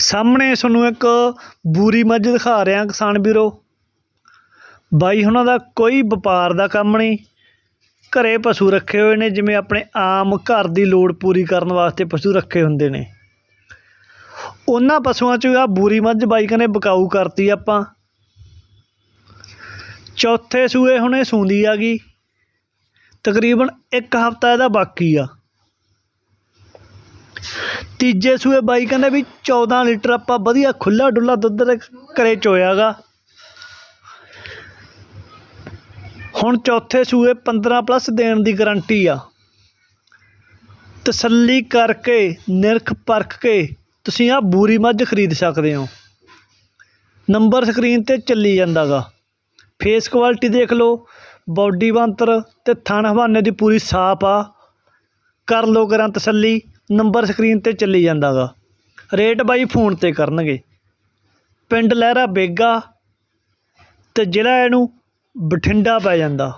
ਸਾਹਮਣੇ ਤੁਹਾਨੂੰ ਇੱਕ ਬੂਰੀ ਮੱਝ ਦਿਖਾ ਰਿਹਾ ਕਿਸਾਨ ਵੀਰੋ। ਬਾਈ, ਉਹਨਾਂ ਦਾ ਕੋਈ ਵਪਾਰ ਦਾ ਕੰਮ ਨਹੀਂ। ਘਰੇ ਪਸ਼ੂ ਰੱਖੇ ਹੋਏ ਨੇ, ਜਿਵੇਂ ਆਪਣੇ ਆਮ ਘਰ ਦੀ ਲੋੜ ਪੂਰੀ ਕਰਨ ਵਾਸਤੇ ਪਸ਼ੂ ਰੱਖੇ ਹੁੰਦੇ ਨੇ। ਉਹਨਾਂ ਪਸ਼ੂਆਂ 'ਚੋਂ ਆ ਬੂਰੀ ਮੱਝ ਬਾਈ ਕਹਿੰਦੇ ਬਕਾਊ ਕਰਤੀ ਆਪਾਂ। ਚੌਥੇ ਸੂਏ ਹੁਣੇ ਇਹ ਸੂੰਦੀ ਆ ਗਈ। ਤਕਰੀਬਨ ਇੱਕ ਹਫਤਾ ਇਹਦਾ ਬਾਕੀ ਆ। ਤੀਜੇ ਸੂਏ ਬਾਈ ਕਹਿੰਦੇ ਵੀ 14 ਲੀਟਰ ਆਪਾਂ ਵਧੀਆ ਖੁੱਲਾ ਡੁੱਲਾ ਦੁੱਧ ਦੇ ਘਰੇ ਚੋਇਆਗਾ। ਹੁਣ ਚੌਥੇ ਸੂਏ 15 ਪਲੱਸ ਦੇਣ ਦੀ ਗਾਰੰਟੀ ਆ। ਤਸੱਲੀ ਕਰਕੇ, ਨਿਰਖ ਪਰਖ ਕੇ ਤੁਸੀਂ ਆ ਬੂਰੀ ਮੱਝ ਖਰੀਦ ਸਕਦੇ ਹੋ। ਨੰਬਰ ਸਕਰੀਨ ਤੇ ਚੱਲੀ ਜਾਂਦਾਗਾ। ਫੇਸ ਕੁਆਲਿਟੀ ਦੇਖ ਲਓ ਬਾਡੀ ਬੰਤਰ ਤੇ ਥਣ ਹਵਾਨੇ ਦੀ ਪੂਰੀ ਸਾਫ਼ ਆ। ਕਰ ਲਓ ਕਰਾਂ ਤਸੱਲੀ। ਨੰਬਰ ਸਕਰੀਨ ਤੇ ਚੱਲੀ ਜਾਂਦਾਗਾ। ਰੇਟ ਬਾਈ ਫੋਨ ਤੇ ਕਰਨਗੇ। ਪਿੰਡ ਲਹਿਰਾ ਬੇਗਾ ਤੇ ਜ਼ਿਲ੍ਹਾ ਇਹਨੂੰ ਬਠਿੰਡਾ ਪੈ ਜਾਂਦਾ।